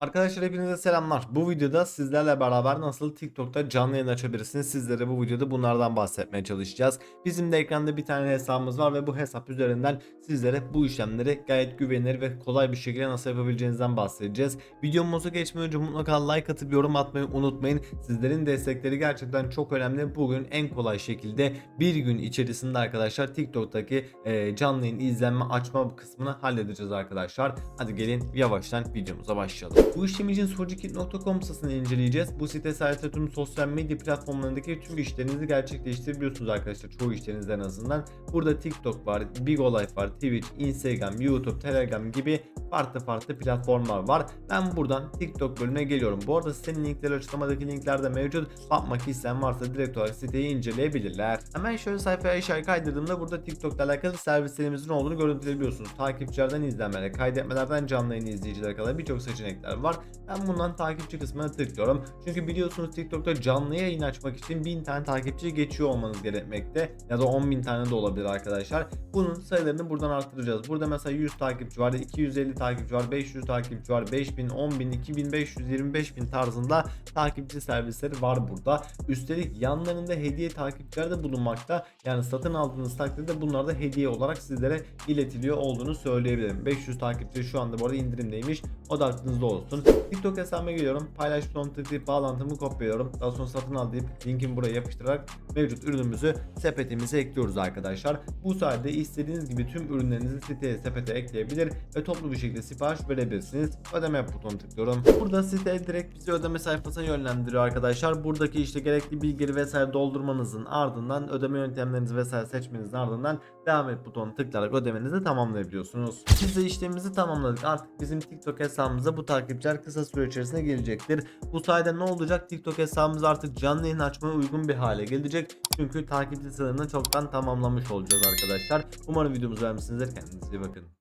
Arkadaşlar hepinize selamlar. Bu videoda sizlerle beraber nasıl TikTok'ta canlı yayın açabilirsiniz sizlere bu videoda bunlardan bahsetmeye çalışacağız. Bizim de ekranda bir tane hesabımız var ve bu hesap üzerinden sizlere bu işlemleri gayet güvenilir ve kolay bir şekilde nasıl yapabileceğinizden bahsedeceğiz. Videomuza geçmeden önce mutlaka like atıp yorum atmayı unutmayın. Sizlerin destekleri gerçekten çok önemli. Bugün en kolay şekilde bir gün içerisinde arkadaşlar TikTok'taki e, canlı yayın izlenme açma kısmını halledeceğiz arkadaşlar. Hadi gelin yavaştan videomuza başlayalım. Bu işlem için sorcukit.com sitesini inceleyeceğiz. Bu site sayesinde tüm sosyal medya platformlarındaki tüm işlerinizi gerçekleştirebiliyorsunuz arkadaşlar. Çoğu işlerinizde en azından. Burada TikTok var, Big Life var, Twitch, Instagram, YouTube, Telegram gibi farklı farklı platformlar var. Ben buradan TikTok bölümüne geliyorum. Bu arada sitenin linkleri açıklamadaki linklerde mevcut. Bakmak isteyen varsa direkt olarak siteyi inceleyebilirler. Hemen şöyle sayfaya aşağı kaydırdığımda burada TikTok'la alakalı servislerimizin olduğunu görüntüleyebiliyorsunuz. Takipçilerden izlenmelere, kaydetmelerden canlı yayın izleyicilere kadar birçok seçenekler var. Ben bundan takipçi kısmına tıklıyorum. Çünkü biliyorsunuz TikTok'ta canlı yayın açmak için 1000 tane takipçi geçiyor olmanız gerekmekte. Ya da 10.000 tane de olabilir arkadaşlar. Bunun sayılarını buradan arttıracağız. Burada mesela 100 takipçi var, 250 takipçi var, 500 takipçi var, 5000, 10000, 2500, 25000 tarzında takipçi servisleri var burada. Üstelik yanlarında hediye takipçiler de bulunmakta. Yani satın aldığınız takdirde bunlar da hediye olarak sizlere iletiliyor olduğunu söyleyebilirim. 500 takipçi şu anda bu arada indirimdeymiş. O da aklınızda olsun. TikTok hesabıma geliyorum. Paylaş butonuna tıklayıp bağlantımı kopyalıyorum. Daha sonra satın al deyip linkimi buraya yapıştırarak mevcut ürünümüzü sepetimize ekliyoruz arkadaşlar. Bu sayede istediğiniz gibi tüm ürünlerinizi siteye sepete ekleyebilir ve toplu bir şekilde sipariş verebilirsiniz. Ödeme yap butonuna tıklıyorum. Burada site direkt bizi ödeme sayfasına yönlendiriyor arkadaşlar. Buradaki işte gerekli bilgileri vesaire doldurmanızın ardından ödeme yöntemlerinizi vesaire seçmenizin ardından devam et butonuna tıklayarak ödemenizi tamamlayabiliyorsunuz. Biz de işlemimizi tamamladık. Artık bizim TikTok hesabımıza bu takipçiler kısa süre içerisinde gelecektir. Bu sayede ne olacak? TikTok hesabımız artık canlı yayın açmaya uygun bir hale gelecek. Çünkü takipçi sayılarını çoktan tamamlamış olacağız arkadaşlar. Umarım videomuzu beğenmişsinizdir. Kendinize iyi bakın.